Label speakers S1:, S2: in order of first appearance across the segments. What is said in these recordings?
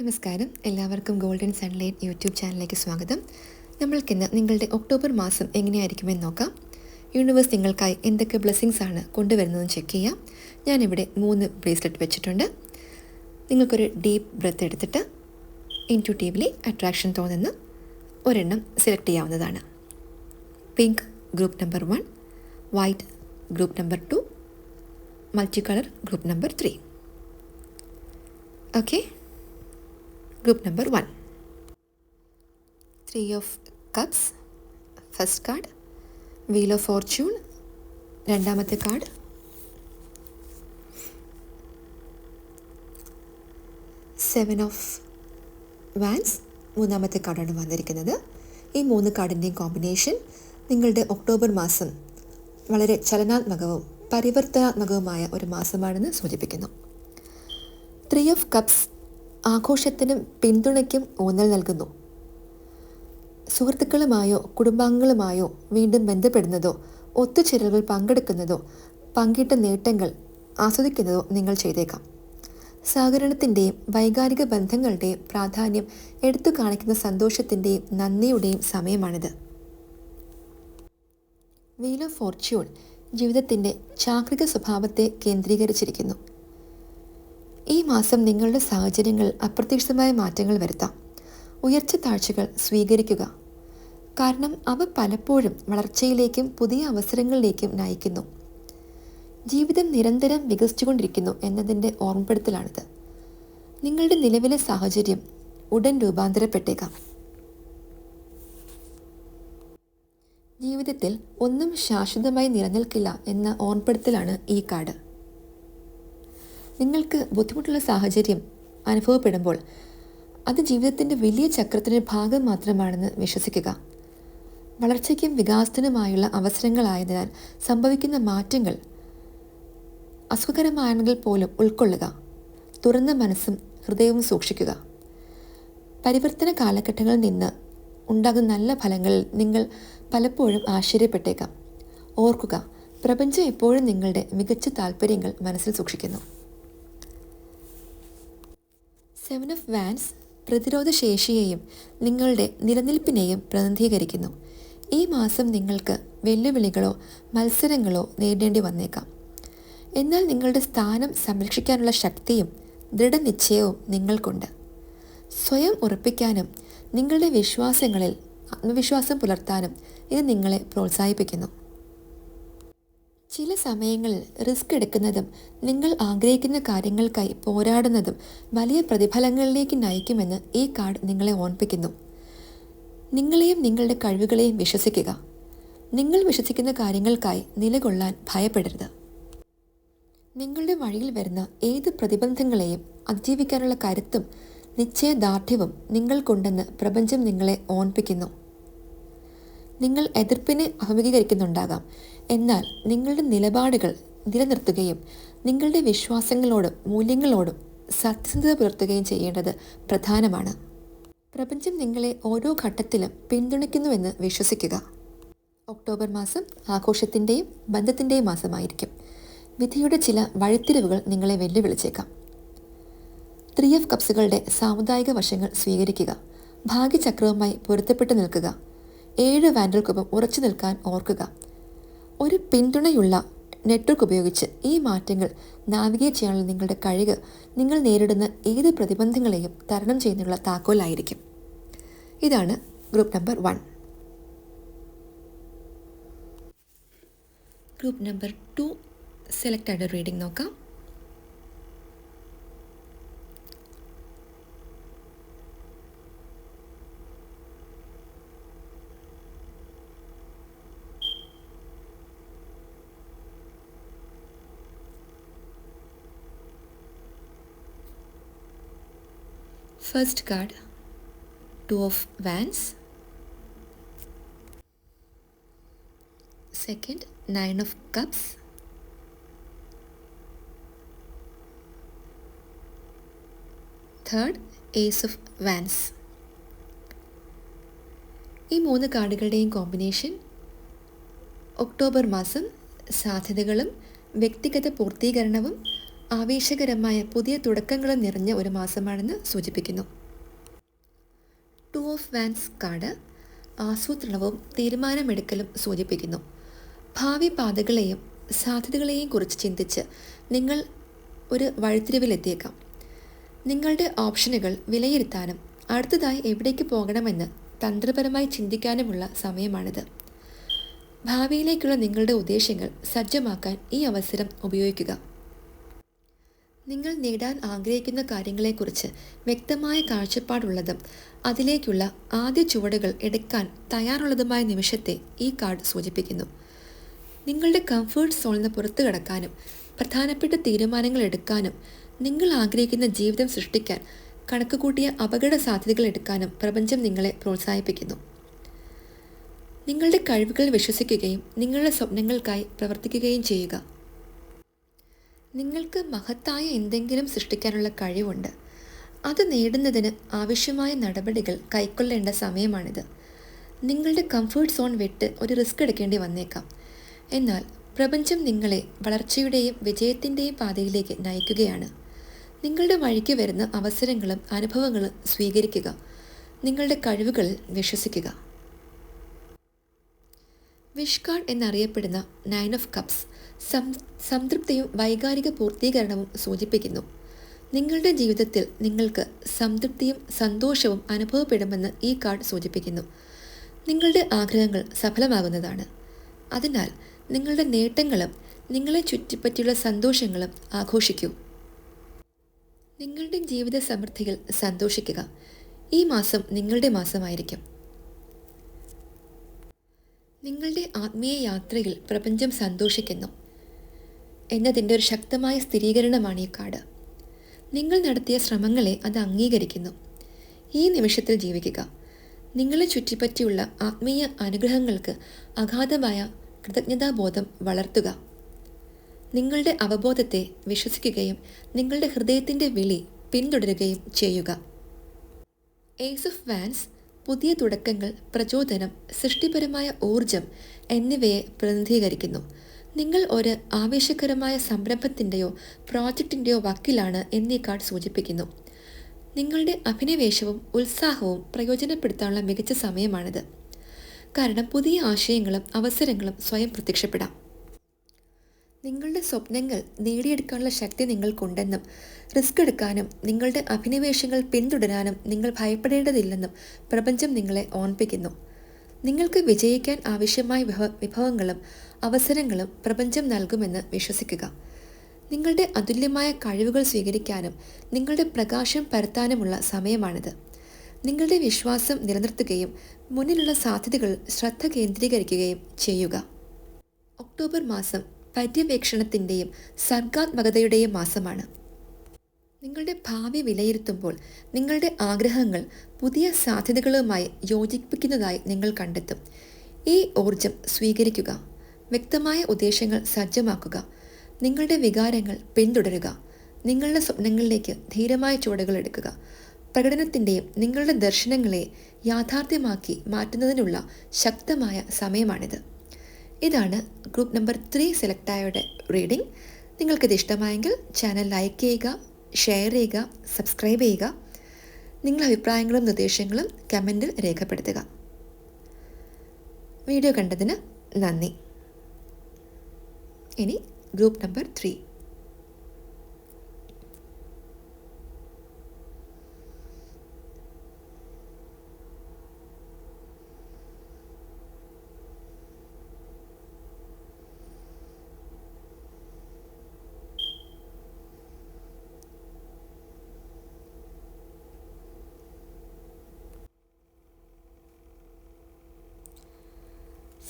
S1: നമസ്കാരം. എല്ലാവർക്കും golden sunlight YouTube ചാനലിലേക്ക് സ്വാഗതം. നമ്മൾക്കിന്ന് നിങ്ങളുടെ ഒക്ടോബർ മാസം എങ്ങനെയായിരിക്കുമെന്ന് നോക്കാം. യൂണിവേഴ്സ് നിങ്ങൾക്കായി എന്തൊക്കെ ബ്ലെസ്സിങ്സ് ആണ് കൊണ്ടുവരുന്നതെന്ന് ചെക്ക് ചെയ്യാം. ഞാനിവിടെ മൂന്ന് ബ്രേസ്ലെറ്റ് വെച്ചിട്ടുണ്ട്. നിങ്ങൾക്കൊരു ഡീപ്പ് ബ്രെത്ത് എടുത്തിട്ട് ഇന്റുറ്റീവ്ലി അട്രാക്ഷൻ തോന്നുന്ന. ഒരെണ്ണം സെലക്ട് ചെയ്യാവുന്നതാണ്. Pink group number one white group number two multi colour group number three okay group number one three of cups first card wheel of fortune രണ്ടാമത്തെ കാർഡ് സെവൻ ഓഫ് വാൻസ് മൂന്നാമത്തെ കാർഡാണ് വന്നിരിക്കുന്നത്. ഈ മൂന്ന് കാർഡിന്റെയും combination നിങ്ങളുടെ October മാസം വളരെ ചലനാത്മകവും പരിവർത്തനാത്മകവുമായ ഒരു മാസമാണെന്ന് സൂചിപ്പിക്കുന്നു. ത്രീ ഓഫ് കപ്സ് ആഘോഷത്തിനും പിന്തുണയ്ക്കും ഊന്നൽ നൽകുന്നു. സുഹൃത്തുക്കളുമായോ കുടുംബാംഗങ്ങളുമായോ വീണ്ടും ബന്ധപ്പെടുന്നതോ ഒത്തുചേരലുകൾ പങ്കെടുക്കുന്നതോ പങ്കിട്ട നേട്ടങ്ങൾ ആസ്വദിക്കുന്നതോ നിങ്ങൾ ചെയ്തേക്കാം. സഹകരണത്തിന്റെയും വൈകാരിക ബന്ധങ്ങളുടെയും പ്രാധാന്യം എടുത്തു കാണിക്കുന്ന സന്തോഷത്തിന്റെയും നന്ദിയുടെയും സമയമാണിത്. വീൽ ഓഫ് ഫോർച്യൂൺ ജീവിതത്തിന്റെ ചാക്രിക സ്വഭാവത്തെ കേന്ദ്രീകരിച്ചിരിക്കുന്നു. ഈ മാസം നിങ്ങളുടെ സാഹചര്യങ്ങൾ അപ്രതീക്ഷിതമായ മാറ്റങ്ങൾ വരുത്താം. ഉയർച്ച താഴ്ചകൾ സ്വീകരിക്കുക. കാരണം അവ പലപ്പോഴും വളർച്ചയിലേക്കും പുതിയ അവസരങ്ങളിലേക്കും നയിക്കുന്നു. ജീവിതം നിരന്തരം വികസിച്ചുകൊണ്ടിരിക്കുന്നു എന്നതിന്റെ ഓർമ്മപ്പെടുത്തലാണിത്. നിങ്ങളുടെ നിലവിലെ സാഹചര്യം ഉടൻ രൂപാന്തരപ്പെട്ടേക്കാം. ജീവിതത്തിൽ ഒന്നും ശാശ്വതമായി നിലനിൽക്കില്ല എന്ന ഓർമ്മപ്പെടുത്തലാണ് ഈ കാർഡ്. നിങ്ങൾക്ക് ബുദ്ധിമുട്ടുള്ള സാഹചര്യം അനുഭവപ്പെടുമ്പോൾ അത് ജീവിതത്തിന്റെ വലിയ ചക്രത്തിന്റെ ഭാഗം മാത്രമാണെന്ന് വിശ്വസിക്കുക. വളർച്ചയ്ക്കും വികാസത്തിനുമായുള്ള അവസരങ്ങളായതിനാൽ സംഭവിക്കുന്ന മാറ്റങ്ങൾ അസുഖകരമാണെങ്കിൽ പോലും ഉൾക്കൊള്ളുക. തുറന്ന മനസ്സും ഹൃദയവും സൂക്ഷിക്കുക. പരിവർത്തന കാലഘട്ടങ്ങളിൽ നിന്ന് ഉണ്ടാകുന്ന നല്ല ഫലങ്ങളിൽ നിങ്ങൾ പലപ്പോഴും ആശ്ചര്യപ്പെട്ടേക്കാം. ഓർക്കുക പ്രപഞ്ചം എപ്പോഴും നിങ്ങളുടെ മികച്ച താല്പര്യങ്ങൾ മനസ്സിൽ സൂക്ഷിക്കുന്നു. സെവൻ ഓഫ് വാൻസ് പ്രതിരോധ ശേഷിയെയും നിങ്ങളുടെ നിലനിൽപ്പിനെയും പ്രതിനിധീകരിക്കുന്നു. ഈ മാസം നിങ്ങൾക്ക് വെല്ലുവിളികളോ മത്സരങ്ങളോ നേരിടേണ്ടി വന്നേക്കാം. എന്നാൽ നിങ്ങളുടെ സ്ഥാനം സംരക്ഷിക്കാനുള്ള ശക്തിയും ദൃഢനിശ്ചയവും നിങ്ങൾക്കുണ്ട്. സ്വയം ഉറപ്പിക്കാനും നിങ്ങളുടെ വിശ്വാസങ്ങളിൽ ആത്മവിശ്വാസം പുലർത്താനും ഇത് നിങ്ങളെ പ്രോത്സാഹിപ്പിക്കുന്നു. ചില സമയങ്ങളിൽ റിസ്ക് എടുക്കുന്നതും നിങ്ങൾ ആഗ്രഹിക്കുന്ന കാര്യങ്ങൾക്കായി പോരാടുന്നതും വലിയ പ്രതിഫലങ്ങളിലേക്ക് നയിക്കുമെന്ന് ഈ കാർഡ് നിങ്ങളെ ഓർമ്മിപ്പിക്കുന്നു. നിങ്ങളെയും നിങ്ങളുടെ കഴിവുകളെയും വിശ്വസിക്കുക. നിങ്ങൾ വിശ്വസിക്കുന്ന കാര്യങ്ങൾക്കായി നിലകൊള്ളാൻ ഭയപ്പെടരുത്. നിങ്ങളുടെ വഴിയിൽ വരുന്ന ഏത് പ്രതിബന്ധങ്ങളെയും അതിജീവിക്കാനുള്ള കരുത്തും നിശ്ചയദാർഢ്യവും നിങ്ങൾക്കുണ്ടെന്ന് പ്രപഞ്ചം നിങ്ങളെ ഓർമ്മിപ്പിക്കുന്നു. നിങ്ങൾ എതിർപ്പിനെ അഭിമുഖീകരിക്കുന്നുണ്ടാകാം. എന്നാൽ നിങ്ങളുടെ നിലപാടുകൾ നിലനിർത്തുകയും നിങ്ങളുടെ വിശ്വാസങ്ങളോടും മൂല്യങ്ങളോടും സത്യസന്ധത പുലർത്തുകയും ചെയ്യേണ്ടത് പ്രധാനമാണ്. പ്രപഞ്ചം നിങ്ങളെ ഓരോ ഘട്ടത്തിലും പിന്തുണയ്ക്കുന്നുവെന്ന് വിശ്വസിക്കുക. ഒക്ടോബർ മാസം ആഘോഷത്തിന്റെയും ബന്ധത്തിന്റെയും മാസമായിരിക്കും. വിധിയുടെ ചില വഴിത്തിരിവുകൾ നിങ്ങളെ വെല്ലുവിളിച്ചേക്കാം. ത്രീ ഓഫ് കപ്സുകളുടെ സാമുദായിക വശങ്ങൾ സ്വീകരിക്കുക. ഭാഗ്യചക്രവുമായി പൊരുത്തപ്പെട്ടു നിൽക്കുക. ഏഴ് വാൻഡൽക്കൊപ്പം ഉറച്ചു നിൽക്കാൻ ഓർക്കുക. ഒരു പിന്തുണയുള്ള നെറ്റ്വർക്ക് ഉപയോഗിച്ച് ഈ മാറ്റങ്ങൾ നാവിഗേറ്റ് ചെയ്യാനുള്ള നിങ്ങളുടെ കഴിവ് നിങ്ങൾ നേരിടുന്ന ഏത് പ്രതിബന്ധങ്ങളെയും തരണം ചെയ്യുന്നതിനുള്ള താക്കോലായിരിക്കും. ഇതാണ് group number one. Group number two select ആയിട്ട് റീഡിംഗ് നോക്കാം. First card, Two of Wands. Second, Nine of Cups. Third, Ace of Wands. ഈ മൂന്ന് കാർഡുകളുടെയും കോമ്പിനേഷൻ ഒക്ടോബർ മാസം സാധ്യതകളും വ്യക്തിഗത പൂർത്തീകരണവും ആവേശകരമായ പുതിയ തുടക്കങ്ങൾ നിറഞ്ഞ ഒരു മാസമാണെന്ന് സൂചിപ്പിക്കുന്നു. ടു ഓഫ് വാൻസ് കാർഡ് ആസൂത്രണവും തീരുമാനമെടുക്കലും സൂചിപ്പിക്കുന്നു. ഭാവി പാതകളെയും സാധ്യതകളെയും കുറിച്ച് ചിന്തിച്ച് നിങ്ങൾ ഒരു വഴിത്തിരിവിലെത്തിയേക്കാം. നിങ്ങളുടെ ഓപ്ഷനുകൾ വിലയിരുത്താനും അടുത്തതായി എവിടേക്ക് പോകണമെന്ന് തന്ത്രപരമായി ചിന്തിക്കാനുമുള്ള സമയമാണിത്. ഭാവിയിലേക്കുള്ള നിങ്ങളുടെ ഉദ്ദേശങ്ങൾ സജ്ജമാക്കാൻ ഈ അവസരം ഉപയോഗിക്കുക. നിങ്ങൾ നേടാൻ ആഗ്രഹിക്കുന്ന കാര്യങ്ങളെക്കുറിച്ച് വ്യക്തമായ കാഴ്ചപ്പാടുള്ളതും അതിലേക്കുള്ള ആദ്യ ചുവടുകൾ എടുക്കാൻ തയ്യാറുള്ളതുമായ നിമിഷത്തെ ഈ കാർഡ് സൂചിപ്പിക്കുന്നു. നിങ്ങളുടെ കംഫേർട്ട് സോണിൽ നിന്ന് പുറത്തു കടക്കാനും പ്രധാനപ്പെട്ട തീരുമാനങ്ങൾ എടുക്കാനും നിങ്ങൾ ആഗ്രഹിക്കുന്ന ജീവിതം സൃഷ്ടിക്കാൻ കണക്കുകൂട്ടിയ അപകട സാധ്യതകൾ എടുക്കാനും പ്രപഞ്ചം നിങ്ങളെ പ്രോത്സാഹിപ്പിക്കുന്നു. നിങ്ങളുടെ കഴിവുകൾ വിശ്വസിക്കുകയും നിങ്ങളുടെ സ്വപ്നങ്ങൾക്കായി പ്രവർത്തിക്കുകയും ചെയ്യുക. നിങ്ങൾക്ക് മഹത്തായ എന്തെങ്കിലും സൃഷ്ടിക്കാനുള്ള കഴിവുണ്ട്. അത് നേടുന്നതിന് ആവശ്യമായ നടപടികൾ കൈക്കൊള്ളേണ്ട സമയമാണിത്. നിങ്ങളുടെ കംഫേർട്ട് സോൺ വിട്ട് ഒരു റിസ്ക് എടുക്കേണ്ടി വന്നേക്കാം. എന്നാൽ പ്രപഞ്ചം നിങ്ങളെ വളർച്ചയുടെയും വിജയത്തിന്റെയും പാതയിലേക്ക് നയിക്കുകയാണ്. നിങ്ങളുടെ വഴിക്ക് വരുന്ന അവസരങ്ങളും അനുഭവങ്ങളും സ്വീകരിക്കുക. നിങ്ങളുടെ കഴിവുകളിൽ വിശ്വസിക്കുക. വിഷ് കാർഡ് എന്നറിയപ്പെടുന്ന നയൻ ഓഫ് കപ്സ് സംതൃപ്തിയും വൈകാരിക പൂർത്തീകരണവും സൂചിപ്പിക്കുന്നു. നിങ്ങളുടെ ജീവിതത്തിൽ നിങ്ങൾക്ക് സംതൃപ്തിയും സന്തോഷവും അനുഭവപ്പെടുമെന്ന് ഈ കാർഡ് സൂചിപ്പിക്കുന്നു. നിങ്ങളുടെ ആഗ്രഹങ്ങൾ സഫലമാകുന്നതാണ്. അതിനാൽ നിങ്ങളുടെ നേട്ടങ്ങളും നിങ്ങളെ ചുറ്റിപ്പറ്റിയുള്ള സന്തോഷങ്ങളും ആഘോഷിക്കൂ. നിങ്ങളുടെ ജീവിത സമൃദ്ധികൾ സന്തോഷിക്കുക. ഈ മാസം നിങ്ങളുടെ മാസമായിരിക്കും. നിങ്ങളുടെ ആത്മീയ യാത്രയിൽ പ്രപഞ്ചം സന്തോഷിക്കുന്നു. എന്നതിന്റെ ഒരു ശക്തമായ സ്ഥിരീകരണമാണ് ഈ കാർഡ് നിങ്ങൾ നടത്തിയ ശ്രമങ്ങളെ അത് അംഗീകരിക്കുന്നു. ഈ നിമിഷത്തിൽ ജീവിക്കുക. നിങ്ങളെ ചുറ്റിപ്പറ്റിയുള്ള ആത്മീയ അനുഗ്രഹങ്ങൾക്ക് അഗാധമായ കൃതജ്ഞതാബോധം വളർത്തുക. നിങ്ങളുടെ അവബോധത്തെ വിശ്വസിക്കുകയും നിങ്ങളുടെ ഹൃദയത്തിന്റെ വിളി പിന്തുടരുകയും ചെയ്യുക. ഏസ് ഓഫ് വാൻസ് പുതിയ തുടക്കങ്ങൾ പ്രചോദനം സൃഷ്ടിപരമായ ഊർജം എന്നിവയെ പ്രതിനിധീകരിക്കുന്നു. നിങ്ങൾ ഒരു ആവേശകരമായ സംരംഭത്തിന്റെയോ പ്രോജക്റ്റിന്റെയോ വക്കിലാണ് എന്നീ കാർഡ് സൂചിപ്പിക്കുന്നു. നിങ്ങളുടെ അഭിനിവേശവും ഉത്സാഹവും പ്രയോജനപ്പെടുത്താനുള്ള മികച്ച സമയമാണിത്. കാരണം പുതിയ ആശയങ്ങളും അവസരങ്ങളും സ്വയം പ്രത്യക്ഷപ്പെടാം. നിങ്ങളുടെ സ്വപ്നങ്ങൾ നേടിയെടുക്കാനുള്ള ശക്തി നിങ്ങൾക്കുണ്ടെന്നും റിസ്ക് എടുക്കാനും നിങ്ങളുടെ അഭിനിവേശങ്ങൾ പിന്തുടരാനും നിങ്ങൾ ഭയപ്പെടേണ്ടതില്ലെന്നും പ്രപഞ്ചം നിങ്ങളെ ഓർമ്മിപ്പിക്കുന്നു. നിങ്ങൾക്ക് വിജയിക്കാൻ ആവശ്യമായ വിഭവ വിഭവങ്ങളും അവസരങ്ങളും പ്രപഞ്ചം നൽകുമെന്ന് വിശ്വസിക്കുക. നിങ്ങളുടെ അതുല്യമായ കഴിവുകൾ സ്വീകരിക്കാനും നിങ്ങളുടെ പ്രകാശം പരത്താനുമുള്ള സമയമാണിത്. നിങ്ങളുടെ വിശ്വാസം നിലനിർത്തുകയും മുന്നിലുള്ള സാധ്യതകൾ ശ്രദ്ധ കേന്ദ്രീകരിക്കുകയും ചെയ്യുക. ഒക്ടോബർ മാസം പര്യവേക്ഷണത്തിന്റെയും സർഗാത്മകതയുടെയും മാസമാണ്. നിങ്ങളുടെ ഭാവി വിലയിരുത്തുമ്പോൾ നിങ്ങളുടെ ആഗ്രഹങ്ങൾ പുതിയ സാധ്യതകളുമായി യോജിപ്പിക്കുന്നതായി നിങ്ങൾ കണ്ടെത്തും. ഈ ഊർജം സ്വീകരിക്കുക. വ്യക്തമായ ഉദ്ദേശങ്ങൾ സജ്ജമാക്കുക. നിങ്ങളുടെ വികാരങ്ങൾ പിന്തുടരുക. നിങ്ങളുടെ സ്വപ്നങ്ങളിലേക്ക് ധീരമായ ചുവടുകൾ എടുക്കുക. പ്രകടനത്തിന്റെയും നിങ്ങളുടെ ദർശനങ്ങളെ യാഥാർത്ഥ്യമാക്കി മാറ്റുന്നതിനുള്ള ശക്തമായ സമയമാണിത്. ഇതാണ് ഗ്രൂപ്പ് നമ്പർ ത്രീ സെലക്റ്റായയുടെ റീഡിംഗ്. നിങ്ങൾക്കിത് ഇഷ്ടമായെങ്കിൽ ചാനൽ ലൈക്ക് ചെയ്യുക ഷെയർ ചെയ്യുക സബ്സ്ക്രൈബ് ചെയ്യുക. നിങ്ങളുടെ അഭിപ്രായങ്ങളും നിർദ്ദേശങ്ങളും കമന്റിൽ രേഖപ്പെടുത്തുക. വീഡിയോ കണ്ടതിന് നന്ദി. ഇനി group number three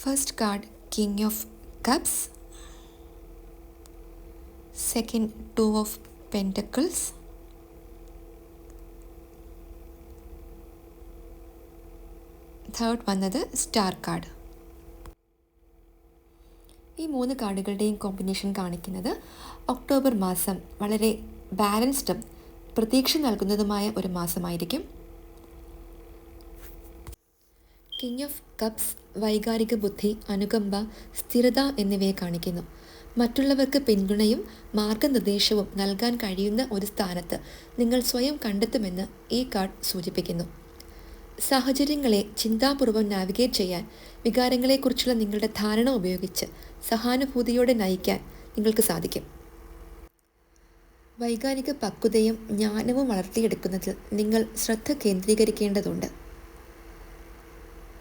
S1: First card king of cups. Second two of pentacles. Third വന്നത് സ്റ്റാർ കാർഡ്. ഈ മൂന്ന് കാർഡുകളുടെയും കോമ്പിനേഷൻ കാണിക്കുന്നത് ഒക്ടോബർ മാസം വളരെ ബാലൻസ്ഡും പ്രതീക്ഷ നൽകുന്നതുമായ ഒരു മാസമായിരിക്കും. കിങ് ഓഫ് കപ്സ് വൈകാരിക ബുദ്ധി അനുകമ്പ സ്ഥിരത എന്നിവയെ കാണിക്കുന്നു. മറ്റുള്ളവർക്ക് പിന്തുണയും മാർഗനിർദ്ദേശവും നൽകാൻ കഴിയുന്ന ഒരു സ്ഥാനത്ത് നിങ്ങൾ സ്വയം കണ്ടെത്തുമെന്ന് ഈ കാർഡ് സൂചിപ്പിക്കുന്നു. സാഹചര്യങ്ങളെ ചിന്താപൂർവം നാവിഗേറ്റ് ചെയ്യാൻ വികാരങ്ങളെക്കുറിച്ചുള്ള നിങ്ങളുടെ ധാരണ ഉപയോഗിച്ച് സഹാനുഭൂതിയോടെ നയിക്കാൻ നിങ്ങൾക്ക് സാധിക്കും. വൈകാരിക പക്വതയും ജ്ഞാനവും വളർത്തിയെടുക്കുന്നതിൽ നിങ്ങൾ ശ്രദ്ധ കേന്ദ്രീകരിക്കേണ്ടതുണ്ട്.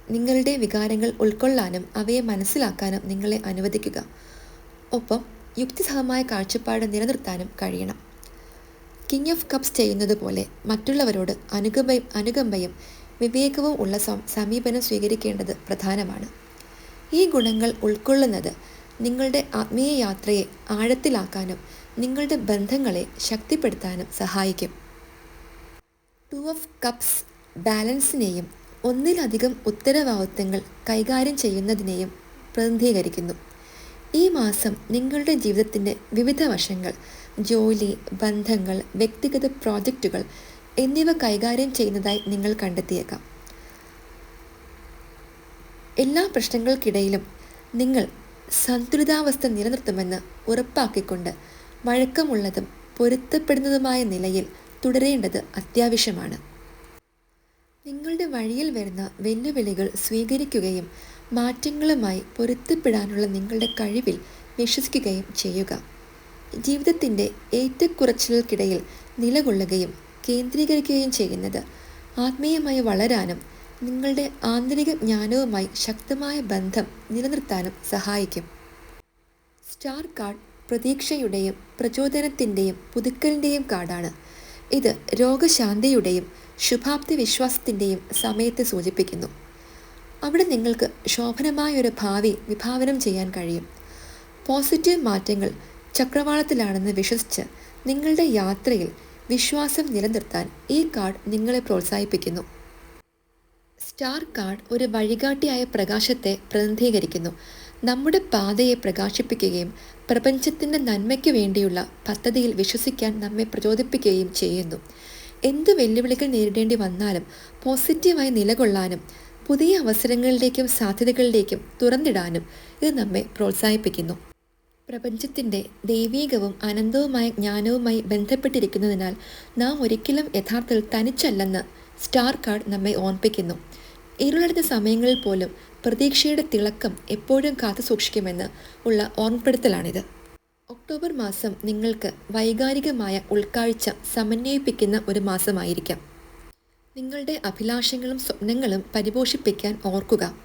S1: നിങ്ങളുടെ വികാരങ്ങൾ ഉൾക്കൊള്ളാനും അവയെ മനസ്സിലാക്കാനും നിങ്ങളെ അനുവദിക്കുക. ഒപ്പം യുക്തിസഹമായ കാഴ്ചപ്പാട് നിലനിർത്താനും കഴിയണം. കിങ് ഓഫ് കപ്സ് ചെയ്യുന്നത് പോലെ മറ്റുള്ളവരോട് അനുകമ്പയും അനുകമ്പയും വിവേകവും ഉള്ള സമീപനം സ്വീകരിക്കേണ്ടത് പ്രധാനമാണ്. ഈ ഗുണങ്ങൾ ഉൾക്കൊള്ളുന്നത് നിങ്ങളുടെ ആത്മീയ യാത്രയെ ആഴത്തിലാക്കാനും നിങ്ങളുടെ ബന്ധങ്ങളെ ശക്തിപ്പെടുത്താനും സഹായിക്കും. ടു ഓഫ് കപ്സ് ബാലൻസിനെയും ഒന്നിലധികം ഉത്തരവാദിത്തങ്ങൾ കൈകാര്യം ചെയ്യുന്നതിനെയും പ്രതിനിധീകരിക്കുന്നു. ഈ മാസം നിങ്ങളുടെ ജീവിതത്തിന്റെ വിവിധ വശങ്ങൾ ജോലി ബന്ധങ്ങൾ വ്യക്തിഗത പ്രോജക്റ്റുകൾ എന്നിവ കൈകാര്യം ചെയ്യുന്നതായി നിങ്ങൾ കണ്ടെത്തിയേക്കാം. എല്ലാ പ്രശ്നങ്ങൾക്കിടയിലും നിങ്ങൾ സന്തുലിതാവസ്ഥ നിലനിർത്തുമെന്ന് ഉറപ്പാക്കിക്കൊണ്ട് വഴക്കമുള്ളതും പൊരുത്തപ്പെടുന്നതുമായ നിലയിൽ തുടരേണ്ടത് അത്യാവശ്യമാണ്. നിങ്ങളുടെ വഴിയിൽ വരുന്ന വെല്ലുവിളികൾ സ്വീകരിക്കുകയും മാറ്റങ്ങളുമായി പൊരുത്തപ്പെടാനുള്ള നിങ്ങളുടെ കഴിവിൽ വിശ്വസിക്കുകയും ചെയ്യുക. ജീവിതത്തിന്റെ ഏറ്റക്കുറച്ചിലുകൾക്കിടയിൽ നിലകൊള്ളുകയും കേന്ദ്രീകരിക്കുകയും ചെയ്യുന്നത് ആത്മീയമായി വളരാനും നിങ്ങളുടെ ആന്തരിക ജ്ഞാനവുമായി ശക്തമായ ബന്ധം നിലനിർത്താനും സഹായിക്കും. സ്റ്റാർ കാർഡ് പ്രതീക്ഷയുടെയും പ്രചോദനത്തിന്റെയും പുതുക്കലിന്റെയും കാർഡാണ്. ഇത് രോഗശാന്തിയുടെയും ശുഭാപ്തി വിശ്വാസത്തിന്റെയും സമയത്തെ സൂചിപ്പിക്കുന്നു. അവിടെ നിങ്ങൾക്ക് ശോഭനമായൊരു ഭാവി വിഭാവനം ചെയ്യാൻ കഴിയും. പോസിറ്റീവ് മാറ്റങ്ങൾ ചക്രവാളത്തിലാണെന്ന് വിശ്വസിച്ച് നിങ്ങളുടെ യാത്രയിൽ വിശ്വാസം നിലനിർത്താൻ ഈ കാർഡ് നിങ്ങളെ പ്രോത്സാഹിപ്പിക്കുന്നു. സ്റ്റാർ കാർഡ് ഒരു വഴികാട്ടിയായ പ്രകാശത്തെ പ്രതിനിധീകരിക്കുന്നു. നമ്മുടെ പാതയെ പ്രകാശിപ്പിക്കുകയും പ്രപഞ്ചത്തിന്റെ നന്മയ്ക്ക് വേണ്ടിയുള്ള പദ്ധതിയിൽ വിശ്വസിക്കാൻ നമ്മെ പ്രചോദിപ്പിക്കുകയും ചെയ്യുന്നു. എന്ത് വെല്ലുവിളികൾ നേരിടേണ്ടി വന്നാലും പോസിറ്റീവായി നിലകൊള്ളാനും പുതിയ അവസരങ്ങളിലേക്കും സാധ്യതകളിലേക്കും തുറന്നിടാനും ഇത് നമ്മെ പ്രോത്സാഹിപ്പിക്കുന്നു. പ്രപഞ്ചത്തിന്റെ ദൈവീകവും അനന്തവുമായ ജ്ഞാനവുമായി ബന്ധപ്പെട്ടിരിക്കുന്നതിനാൽ നാം ഒരിക്കലും യഥാർത്ഥത്തിൽ തനിച്ചല്ലെന്ന് സ്റ്റാർ കാർഡ് നമ്മെ ഓർമ്മിപ്പിക്കുന്നു. ഇരുളടഞ്ഞ സമയങ്ങളിൽ പോലും പ്രതീക്ഷയുടെ തിളക്കം എപ്പോഴും കാത്തു സൂക്ഷിക്കുമെന്ന് ഉള്ള ഓർമ്മപ്പെടുത്തലാണിത്. ഒക്ടോബർ മാസം നിങ്ങൾക്ക് വൈകാരികമായ ഉൾക്കാഴ്ച സമന്വയിപ്പിക്കുന്ന ഒരു മാസമായിരിക്കാം. നിങ്ങളുടെ അഭിലാഷങ്ങളും സ്വപ്നങ്ങളും പരിപോഷിപ്പിക്കാൻ ഓർക്കുക.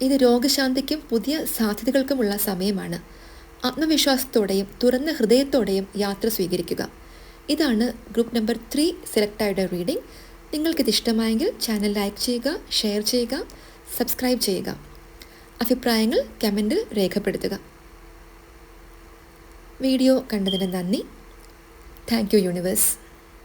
S1: ഇത് രോഗശാന്തിക്കും പുതിയ സാധ്യതകൾക്കുമുള്ള സമയമാണ്. ആത്മവിശ്വാസത്തോടെയും തുറന്ന ഹൃദയത്തോടെയും യാത്ര സ്വീകരിക്കുക. ഇതാണ് ഗ്രൂപ്പ് നമ്പർ ത്രീ സെലക്റ്റായുടെ റീഡിംഗ്. നിങ്ങൾക്കിത് ഇഷ്ടമായെങ്കിൽ ചാനൽ ലൈക്ക് ചെയ്യുക ഷെയർ ചെയ്യുക സബ്സ്ക്രൈബ് ചെയ്യുക. അഭിപ്രായങ്ങൾ കമന്റിൽ രേഖപ്പെടുത്തുക. വീഡിയോ കണ്ടതിന് നന്ദി. Thank you universe.